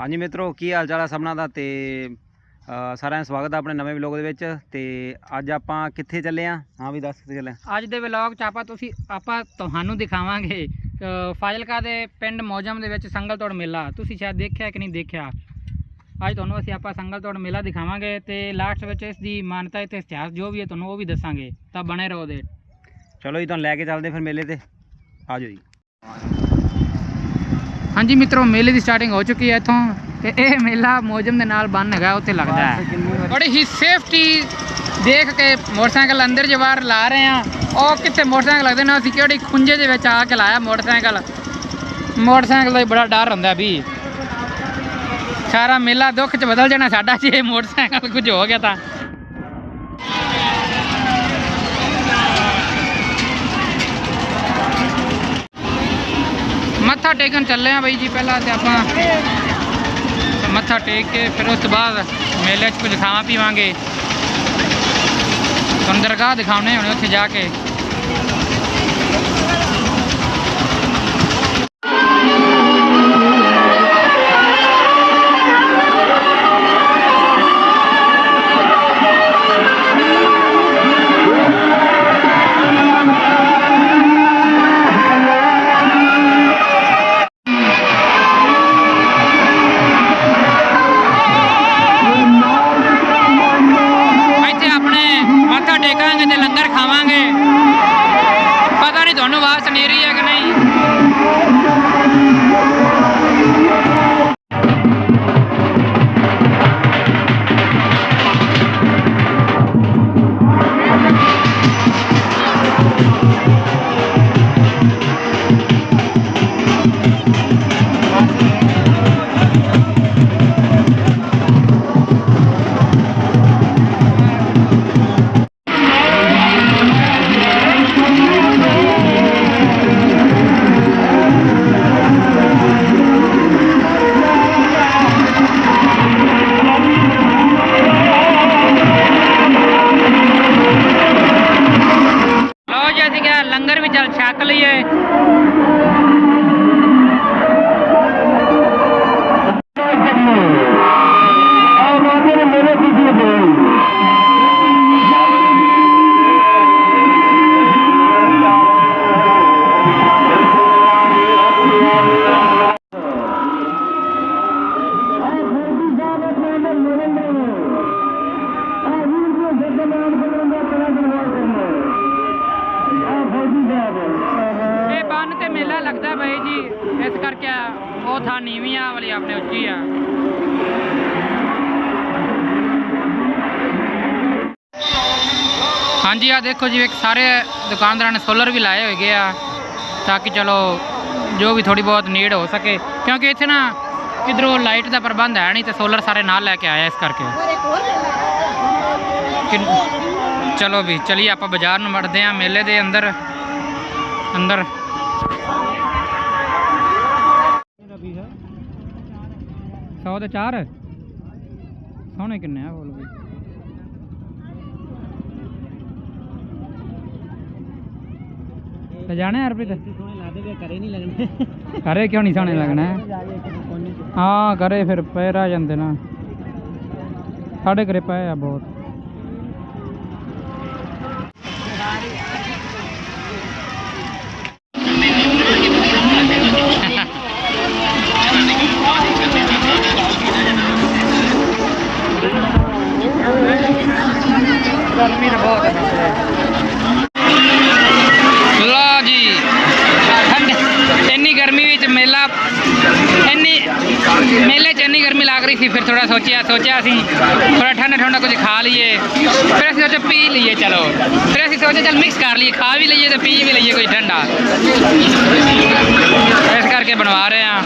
ਹਾਂਜੀ ਮਿੱਤਰੋ ਕੀ ਹਾਲ ਚਾਲ ਆ ਸਭਨਾਂ ਦਾ? ਤੇ ਸਾਰਿਆਂ ਦਾ ਸਵਾਗਤ ਹੈ ਆਪਣੇ ਨਵੇਂ ਵਲੌਗ ਦੇ ਵਿੱਚ। ਤੇ ਅੱਜ ਆਪਾਂ ਕਿੱਥੇ ਚੱਲੇ ਆ? ਹਾਂ ਵੀ ਦੱਸ ਕਿੱਥੇ ਚੱਲੇ ਆਂ? ਅੱਜ ਦੇ ਵਲੌਗ ਚ ਆਪਾਂ ਤੁਸੀਂ ਆਪਾਂ ਤੁਹਾਨੂੰ ਦਿਖਾਵਾਂਗੇ ਫਾਜ਼ਿਲਕਾ ਦੇ ਪਿੰਡ ਮੌਜਮ ਦੇ ਵਿੱਚ ਸੰਗਲ ਤੋੜ ਮੇਲਾ। ਤੁਸੀਂ ਸ਼ਾਇਦ ਦੇਖਿਆ ਕਿ ਨਹੀਂ ਦੇਖਿਆ? ਅੱਜ ਤੁਹਾਨੂੰ ਅਸੀਂ ਆਪਾਂ ਸੰਗਲ ਤੋੜ ਮੇਲਾ ਦਿਖਾਵਾਂਗੇ ਤੇ ਲਾਸਟ ਵਿੱਚ ਇਸ ਦੀ ਮਾਨਤਾ ਤੇ ਇਤਿਹਾਸ ਜੋ ਵੀ ਹੈ ਤੁਹਾਨੂੰ ਉਹ ਵੀ ਦੱਸਾਂਗੇ। ਤਾਂ ਬਣੇ ਰਹੋ ਦੇ। ਚਲੋ ਜੀ ਤੁਹਾਨੂੰ ਲੈ ਕੇ ਚੱਲਦੇ ਫਿਰ ਮੇਲੇ ਤੇ। ਆ ਜਾਓ ਜੀ। ਹਾਂਜੀ ਮਿੱਤਰੋ ਮੇਲੇ ਦੀ ਸਟਾਰਟਿੰਗ ਹੋ ਚੁੱਕੀ ਹੈ ਇੱਥੋਂ ਤੇ ਇਹ ਮੇਲਾ ਮੌਜਮ ਦੇ ਨਾਲ ਬੰਨ ਹੈਗਾ ਉੱਥੇ ਲੱਗਦਾ ਹੈ। ਬੜੀ ਹੀ ਸੇਫਟੀ ਦੇਖ ਕੇ ਮੋਟਰਸਾਈਕਲ ਅੰਦਰ ਜਵਾਰ ਲਾ ਰਹੇ ਆ ਉਹ ਕਿੱਥੇ ਮੋਟਰਸਾਈਕਲ ਲੱਗਦੇ ਨੇ ਅਸੀਂ ਕਿਹੜੀ ਖੁੰਝੇ ਦੇ ਵਿੱਚ ਆ ਕੇ ਲਾਇਆ ਮੋਟਰਸਾਈਕਲ। ਮੋਟਰਸਾਈਕਲ ਦਾ ਹੀ ਬੜਾ ਡਰ ਹੁੰਦਾ ਵੀ। ਸਾਰਾ ਮੇਲਾ ਦੁੱਖ ਚ ਬਦਲ ਜਾਣਾ ਸਾਡਾ ਜੇ ਮੋਟਰਸਾਈਕਲ ਕੁਝ ਹੋ ਗਿਆ ਤਾਂ। ਮੱਥਾ ਟੇਕਣ ਚੱਲੇ ਆ ਬਈ ਜੀ ਪਹਿਲਾਂ ਤੇ ਆਪਾਂ ਮੱਥਾ ਟੇਕ ਕੇ ਫਿਰ ਉਸ ਤੋਂ ਬਾਅਦ ਮੇਲੇ 'ਚ ਕੁਝ ਖਾਵਾਂ ਪੀਵਾਂਗੇ। ਤੁਹਾਨੂੰ ਦਰਗਾਹ ਦਿਖਾਉਣੇ ਹੁਣ ਉੱਥੇ ਜਾ ਕੇ। ਤੁਹਾਨੂੰ ਆਵਾਜ਼ ਸੁਣੀ ਰਹੀ ਹੈ ਕਿ ਨਹੀਂ? ਬਾਈ ਜੀ, ਇਸ ਕਰਕੇ ਉਹ ਥਾਂ ਨੀਵੀਂ ਆ, ਵਾਲੀ ਆਪਣੇ ਉੱਚੀ ਆ। ਹਾਂਜੀ ਆ ਦੇਖੋ ਜੀ, ਇੱਕ ਸਾਰੇ ਦੁਕਾਨਦਾਰਾਂ ਨੇ ਸੋਲਰ ਵੀ ਲਾਏ ਹੋਏ ਆ, ਤਾਂ ਕਿ ਚਲੋ, ਜੋ ਵੀ ਥੋੜੀ ਬਹੁਤ ਨੀਡ ਹੋ ਸਕੇ। ਕਿਉਂਕਿ ਇੱਥੇ ਨਾ, ਕਿਧਰੋਂ ਲਾਈਟ ਦਾ ਪ੍ਰਬੰਧ ਹੈ ਨਹੀਂ, ਤੇ ਸੋਲਰ ਸਾਰੇ ਨਾਲ ਲੈ ਕੇ ਆਇਆ ਇਸ ਕਰਕੇ। ਕਿ- ਚਲੋ ਵੀ, ਚਲਿਏ, ਆਪਾਂ ਬਾਜ਼ਾਰ ਨੂੰ ਵੜਦੇ ਆ ਮੇਲੇ ਦੇ ਅੰਦਰ ਅੰਦਰ। ਸੌ ਦੇ ਚਾਰ। ਸੋਹਣੇ ਕਿੰਨੇ ਆ ਬੋਲ ਵੀ। ਤੇ ਜਾਣੇ ਹਰਪ੍ਰੀਤ? ਸੋਹਣੇ ਵੀ ਕਰੇ ਨਹੀਂ ਲੱਗਣੇ। ਕਰੇ ਕਿਉਂ ਨਹੀਂ ਸੋਹਣੇ ਲੱਗਣਾ? ਹਾਂ ਕਰੇ ਫਿਰ ਪਏ ਰਹਿ ਜਾਂਦੇ ਨਾ। ਸਾਡੇ ਘਰੇ ਪਏ ਆ ਬਹੁਤ। ਮੇਲੇ 'ਚ ਇੰਨੀ ਗਰਮੀ ਲੱਗ ਰਹੀ ਸੀ, ਫਿਰ ਥੋੜਾ ਸੋਚਿਆ ਸੋਚਿਆ ਅਸੀਂ ਥੋੜਾ ਠੰਡਾ ਠੰਡਾ ਕੁਝ ਖਾ ਲਈਏ। ਫਿਰ ਅਸੀਂ ਸੋਚਿਆ ਪੀ ਲਈਏ, ਚਲੋ। ਫਿਰ ਅਸੀਂ ਸੋਚਿਆ ਚਲ ਮਿਕਸ ਕਰ ਲਈਏ, ਖਾ ਵੀ ਲਈਏ ਤੇ ਪੀ ਵੀ ਲਈਏ ਕੋਈ ਠੰਡਾ। ਇਸ ਕਰਕੇ ਬਣਵਾ ਰਹੇ ਆ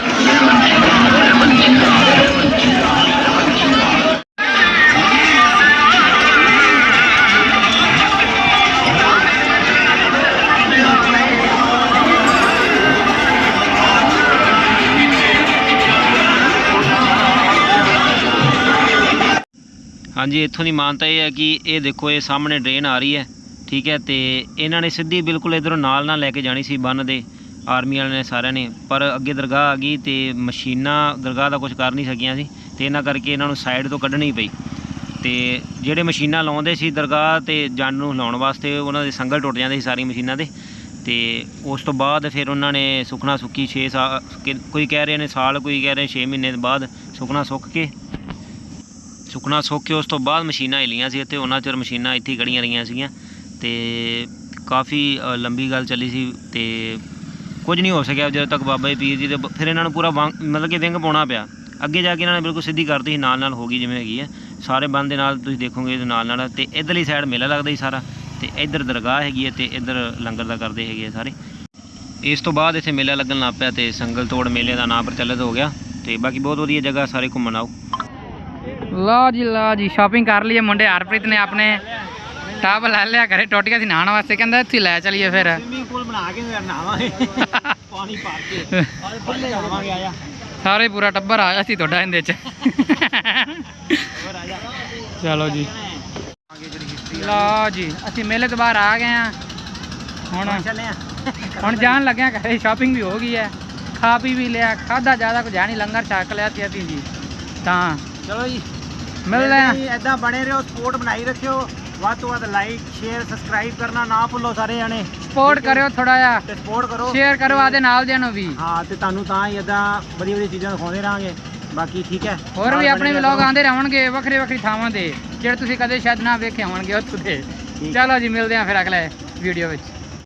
ਹਾਂਜੀ, ਇੱਥੋਂ ਦੀ ਮਾਨਤਾ ਇਹ ਹੈ ਕਿ ਇਹ ਦੇਖੋ, ਇਹ ਸਾਹਮਣੇ ਡਰੇਨ ਆ ਰਹੀ ਹੈ, ਠੀਕ ਹੈ, ਤੇ ਇਹਨਾਂ ਨੇ ਸਿੱਧੀ ਬਿਲਕੁਲ ਇਧਰੋਂ ਨਾਲ ਨਾਲ ਲੈ ਕੇ ਜਾਣੀ ਸੀ ਬੰਨ ਦੇ, ਆਰਮੀ ਵਾਲਿਆਂ ਨੇ ਸਾਰਿਆਂ ਨੇ, ਪਰ ਅੱਗੇ ਦਰਗਾਹ ਆ ਗਈ ਤੇ ਮਸ਼ੀਨਾਂ ਦਰਗਾਹ ਦਾ ਕੁਝ ਕਰ ਨਹੀਂ ਸਕੀਆਂ ਸੀ, ਤੇ ਇਹਨਾਂ ਕਰਕੇ ਇਹਨਾਂ ਨੂੰ ਸਾਈਡ ਤੋਂ ਕੱਢਣੀ ਪਈ। ਤੇ ਜਿਹੜੇ ਮਸ਼ੀਨਾਂ ਲਾਉਂਦੇ ਸੀ ਦਰਗਾਹ ਤੇ ਜੰਡ ਨੂੰ ਹਿਲਾਉਣ ਵਾਸਤੇ, ਉਹਨਾਂ ਦੇ ਸੰਗਲ ਟੁੱਟ ਜਾਂਦੇ ਸੀ ਸਾਰੀਆਂ ਮਸ਼ੀਨਾਂ ਦੇ, ਤੇ ਉਸ ਤੋਂ ਬਾਅਦ ਫਿਰ ਉਹਨਾਂ ਨੇ ਸੁਖਣਾ ਸੁੱਕੀ 6 ਸਾਲ ਕਿ- ਕੋਈ ਕਹਿ ਰਹੇ ਨੇ ਸਾਲ, ਕੋਈ ਕਹਿ ਰਹੇ 6 ਮਹੀਨੇ ਬਾਅਦ ਸੁਖਣਾ ਸੁੱਕ ਕੇ ਸੁਖਣਾ ਸੁੱਕ ਕੇ ਉਸ ਤੋਂ ਬਾਅਦ ਮਸ਼ੀਨਾਂ ਹਿੱਲੀਆਂ ਸੀ ਤੇ ਉਹਨਾਂ ਚਿਰ ਮਸ਼ੀਨਾਂ ਇੱਥੇ ਹੀ ਖੜੀਆਂ ਰਹੀਆਂ ਸੀਗੀਆਂ ਤੇ ਕਾਫੀ ਲੰਬੀ ਗੱਲ ਚੱਲੀ ਸੀ ਤੇ ਕੁਝ ਨਹੀਂ ਹੋ ਸਕਿਆ ਜਦੋਂ ਤੱਕ ਬਾਬਾ ਜੀ ਪੀਰ ਜੀ ਦੇ ਫਿਰ ਇਹਨਾਂ ਨੂੰ ਪੂਰਾ ਵਾਂਗ- ਮਤਲਬ ਕਿ ਵਿੰਗ ਪਾਉਣਾ ਪਿਆ। ਅੱਗੇ ਜਾ ਕੇ ਇਹਨਾਂ ਨੇ ਬਿਲਕੁਲ ਸਿੱਧੀ ਕਰਤੀ ਸੀ, ਨਾਲ ਨਾਲ ਹੋ ਗਈ ਜਿਵੇਂ ਹੈਗੀ ਹੈ ਸਾਰੇ ਬੰਦ ਦੇ ਨਾਲ ਤੁਸੀਂ ਦੇਖੋਗੇ ਇਹਦੇ ਨਾਲ ਨਾਲ ਤੇ ਇਧਰਲੀ ਸਾਈਡ ਮੇਲਾ ਲੱਗਦਾ ਸੀ ਸਾਰਾ ਤੇ ਇੱਧਰ ਦਰਗਾਹ ਹੈਗੀ ਹੈ ਤੇ ਇੱਧਰ ਲੰਗਰ ਦਾ ਕਰਦੇ ਹੈਗੇ ਆ ਸਾਰੇ। ਇਸ ਤੋਂ ਬਾਅਦ ਇੱਥੇ ਮੇਲਾ ਲੱਗਣ ਲੱਗ ਪਿਆ ਤੇ ਸੰਗਲ ਤੋੜ ਮੇਲੇ ਦਾ ਨਾਮ ਪ੍ਰਚਲਿਤ ਹੋ ਗਿਆ ਤੇ ਬਾਕੀ ਬਹੁਤ ਵਧੀਆ ਜਗ੍ਹਾ ਸਾਰੇ ਘੁੰਮਣ ਆਓ। ਲਓ ਜੀ ਲਓ ਜੀ ਸ਼ਾਪਿੰਗ ਕਰ ਲਈ ਹੈ ਮੁੰਡੇ ਹਰਪ੍ਰੀਤ ਨੇ ਆਪਣੇ ਟਾਬ ਲੈ ਲਿਆ ਘਰੇ। ਟੋਟੀਆਂ ਸੀ ਨਹਾਉਣ ਵਾਸਤੇ ਕਹਿੰਦਾ ਇੱਥੇ ਲੈ ਚਲੀਏ ਫਿਰ। ਸਵਿਮਿੰਗ ਪੂਲ ਬਣਾ ਕੇ ਨਹਾਵਾਂਗੇ। ਪਾਣੀ ਪਾ ਕੇ। ਬੱਲੇ ਆਵਾਂਗੇ ਆਇਆ ਸਾਰੇ ਪੂਰਾ ਟੱਬਰ ਆਇਆ ਸੀ ਤੁਹਾਡਾ ਇਹਦੇ ਚ। ਚਲੋ ਜੀ। ਲਓ ਜੀ ਅਸੀਂ ਮੇਲੇ ਤੋਂ ਬਾਹਰ ਆ ਗਏ ਆ ਹੁਣ ਹੁਣ ਜਾਣ ਲੱਗਿਆ ਘਰੇ ਸ਼ਾਪਿੰਗ ਵੀ ਹੋ ਗਈ ਹੈ। ਖਾ ਪੀ ਵੀ ਲਿਆ ਖਾਦਾ ਜ਼ਿਆਦਾ ਕੁਝ ਨਹੀਂ ਲੰਗਰ ਛਕ ਲਿਆ ਸੀ ਅਸੀਂ ਜੀ। ਤਾਂ ਚਲੋ ਜੀ। ਮਿਲਦੇ ਆ ਐਦਾਂ ਬਣੇ ਰਹੋ ਸਪੋਰਟ ਬਣਾਈ ਰੱਖਿਓ। ਵੱਧ ਤੋਂ ਵੱਧ ਲਾਈਕ ਸ਼ੇਅਰ ਸਬਸਕ੍ਰਾਈਬ ਕਰਨਾ ਨਾ ਭੁੱਲੋ ਸਾਰੇ ਜਾਣੇ। ਸਪੋਰਟ ਕਰਿਓ ਥੋੜਾ ਜਿਹਾ। ਤੇ ਸਪੋਰਟ ਕਰੋ। ਸ਼ੇਅਰ ਕਰੋ ਆਦੇ ਨਾਲ ਨੂੰ ਵੀ। ਹਾਂ ਤੇ ਤੁਹਾਨੂੰ ਤਾਂ ਹੀ ਐਦਾਂ ਵਧੀਆ ਵਧੀਆ ਚੀਜ਼ਾਂ ਦਿਖਾਉਂਦੇ ਰਹਾਂਗੇ। ਬਾਕੀ ਠੀਕ ਹੈ। ਹੋਰ ਵੀ ਆਪਣੇ ਵਲੌਗ। ਆਉਂਦੇ ਰਹਿਣਗੇ ਵੱਖਰੇ ਵੱਖਰੀ ਥਾਵਾਂ ਤੇ ਜਿਹੜੇ ਤੁਸੀਂ ਕਦੇ ਸ਼ਾਇਦ ਨਾ ਵੇਖੇ ਹੋਣਗੇ ਉੱਥੋਂ ਦੇ। ਚਲੋ ਜੀ ਮਿਲਦੇ ਆ ਫਿਰ ਅਗਲੇ ਵੀਡੀਓ ਵਿੱਚ।